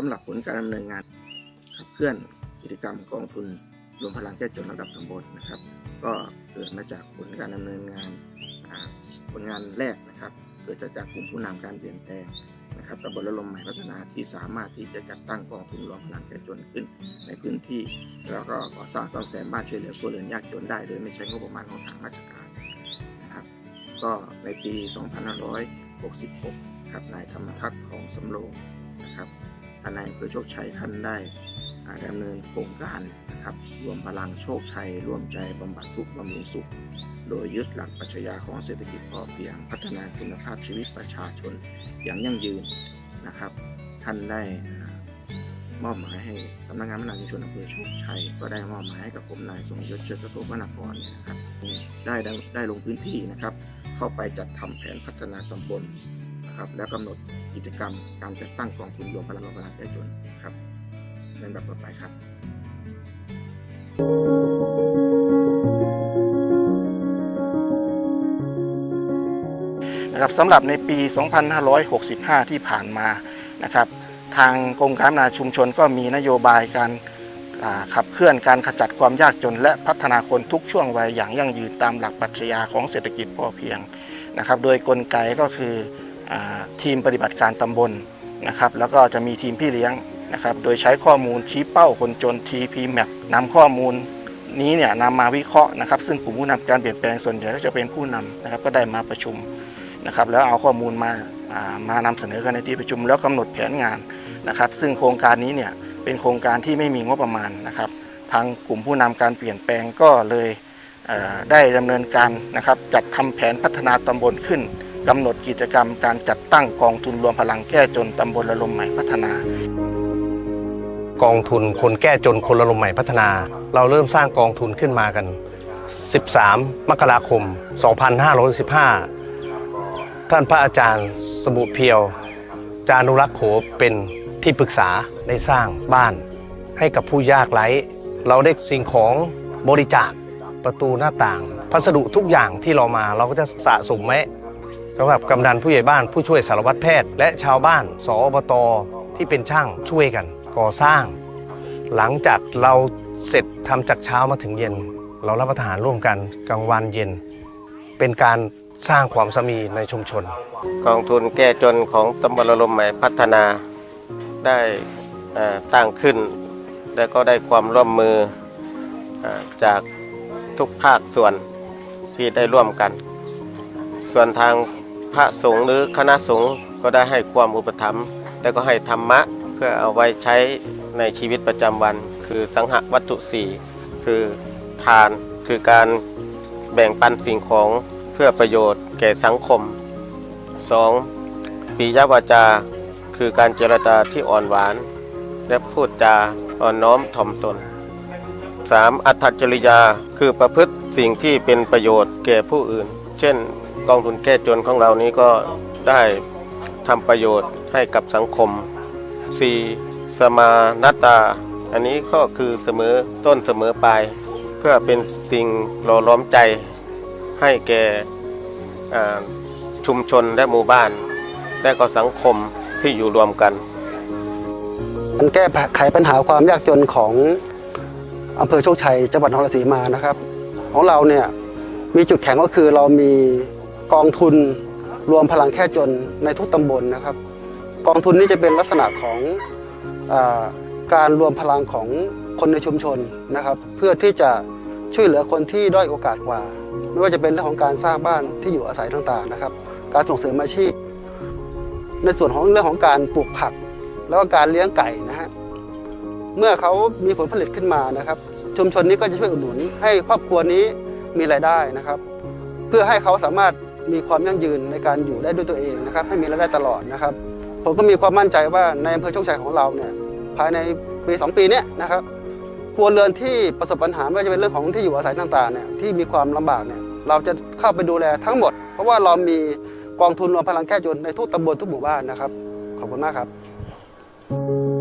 สำหรับผลการดำเนินงานขับเคลื่อนกิจกรรมกองทุนรวมพลังแก้จนระดับตำบลนะครับ ก็เกิดมาจากผลการดำเนินงานผลงานแรกนะครับ เกิดจากกลุ่มผู้นำการเปลี่ยนแปลงนะครับตำบลละลมใหม่พัฒนาที่สามารถที่จะจัดตั้งกองทุนรวมพลังแก้จนขึ้น ในพื้นที่ แล้วก็ก่อสร้างซ่อมแซมบ้านช่วยเหลือครัวเรือนยากจนได้ โดยไม่ใช้งบประมาณของทางราชการนะครับ ก็ในปี 2566 ครับนายธรรมทัศน์ของสำโรง ทนนายอำเภอโชคชัยท่านได้อ่าดำเนินโครงการนะครับรวมพลังโชคชัยร่วมใจบำบัดทุกข์บำรุงสุข โดยยึดหลักปรัชญาของเศรษฐกิจพอเพียงพัฒนาคุณภาพชีวิตประชาชนอย่างยั่งยืนนะครับ ท่านได้มอบหมายให้สำนักงานพัฒนาชุมชนอำเภอโชคชัย ก็ได้มอบหมายให้กับผมนายทรงยศเชิดกระโทกวนครนะครับได้ได้ได้ลงพื้นที่นะครับ เข้าไปจัดทำแผนพัฒนาตำบล นะครับแล้วกำหนดกิจกรรมการจัดตั้งกองทุนรวมพลังรวมพลังแก้จนครับในลำดับต่อไปครับ นะครับสำหรับในปี 2565 ที่ผ่านมานะครับทางกรมการพัฒนาชุมชนก็มีนโยบายการขับเคลื่อนการขจัดความยากจน และพัฒนาคนทุกช่วงวัยอย่างยั่งยืนตามหลักปรัชญาของเศรษฐกิจพอเพียงนะครับ โดยกลไกก็คือ ทีมปฏิบัติการตำบลนะครับแล้วก็จะมีทีมพี่เลี้ยงนะครับโดยใช้ข้อมูลชี้เป้าคนจน TP Map นำข้อมูลนี้เนี่ยนำมาวิเคราะห์นะครับซึ่งกลุ่มผู้นำการเปลี่ยนแปลงส่วนใหญ่ก็จะเป็นผู้นำนะครับก็ได้มาประชุมนะครับแล้วเอาข้อมูลมาามานำเสนอกันในที่ประชุม แล้วกำหนดแผนงานนะครับซึ่งโครงการนี้เนี่ยเป็นโครงการที่ไม่มีงบประมาณนะครับทางกลุ่มผู้นำการเปลี่ยนแปลงก็เลยได้ดำเนินการนะครับจัดทำแผนพัฒนาตำบลขึ้น กำหนดกิจกรรมการจัดตั้งกองทุนรวมพลังแก้จนตำบลละลมใหม่พัฒนา กองทุนคนแก้จนคนละลมใหม่พัฒนา เราเริ่มสร้างกองทุนขึ้นมากัน 13 มกราคม 2515 ท่านพระอาจารย์สมุเพียว จานุรักษ์โขเป็นที่ปรึกษาได้สร้างบ้านให้กับผู้ยากไร้ เราได้สิ่งของบริจาคประตูหน้าต่าง พัสดุทุกอย่างที่เรามาเราก็จะสะสมไว้ สำหรับกำนันผู้ใหญ่บ้านผู้ช่วยสารวัตรแพทย์ และชาวบ้าน สอบตที่เป็นช่างช่วยกัน ก่อสร้าง หลังจากเราเสร็จทำจากเช้ามาถึงเย็น เรารับประทานร่วมกันกลางวันเย็น เป็นการสร้างความสามีในชุมชน กองทุนแก้จนของตำบลลมใหม่พัฒนาได้ตั้งขึ้น และก็ได้ความร่วมมืออจากทุกภาคส่วนที่ได้ร่วมกัน ส่วนทาง พระสงฆ์หรือคณะสงฆ์ก็ได้ให้ความอุปถัมภ์และก็ให้ธรรมะเพื่อเอาไว้ใช้ในชีวิตประจำวัน คือสังหวัตถุสี่คือทานคือการแบ่งปันสิ่งของเพื่อประโยชน์แก่สังคม 2. ปียวาจา คือการเจรจาที่อ่อนหวาน และพูดจาอ่อนน้อมถ่อมตน 3. อัตจริยา คือประพฤติสิ่งที่เป็นประโยชน์แก่ผู้อื่น เช่น กองทุนแก้จนของเรานี้ก็ได้ทำประโยชน์ให้กับสังคม 4. สมานตา อันนี้ก็คือเสมอต้นเสมอปลาย เพื่อเป็นสิ่งหล่อล้อมใจให้แก่ชุมชนและหมู่บ้าน และก็สังคมที่อยู่รวมกันการแก้ไขปัญหาความยากจนของอำเภอโชคชัยจังหวัดนครราชสีมานะครับ ของเราเนี่ยมีจุดแข็งก็คือเรามี กองทุนรวมพลังแค่จนในทุกตำบลนะครับ กองทุนนี้จะเป็นลักษณะของอการรวมพลังของคนในชุมชนนะครับ เพื่อที่จะช่วยเหลือคนที่ด้อยโอกาสกว่า ไม่ว่าจะเป็นเรื่องของการสร้างบ้านที่อยู่อาศัยต่างๆนะครับ การส่งเสริมอาชีพ ในส่วนของเรื่องของการปลูกผัก แล้วก็การเลี้ยงไก่นะฮะเมื่อเขามีผลผลิตขึ้นมานะครับ ชุมชนนี้ก็จะช่วยอุดหนุนให้ครอบครัวนี้มีรายได้นะครับ เพื่อให้เขาสามารถ มีความยั่งยืนในการอยู่ได้ด้วยตัวเองนะครับให้มีรายได้ตลอดนะครับ ผมก็มีความมั่นใจว่าในอำเภอโชคชัยของเราเนี่ยภายในปี 2 ปีนี้นะครับครัวเรือนที่ประสบปัญหาไม่ว่าจะเป็นเรื่องของที่อยู่อาศัยต่างๆเนี่ยที่มีความลำบากเนี่ยเราจะเข้าไปดูแลทั้งหมด เพราะว่าเรามีกองทุนรวมพลังแก้จนในทุกตำบลทุกหมู่บ้านนะครับ ขอบคุณมากครับ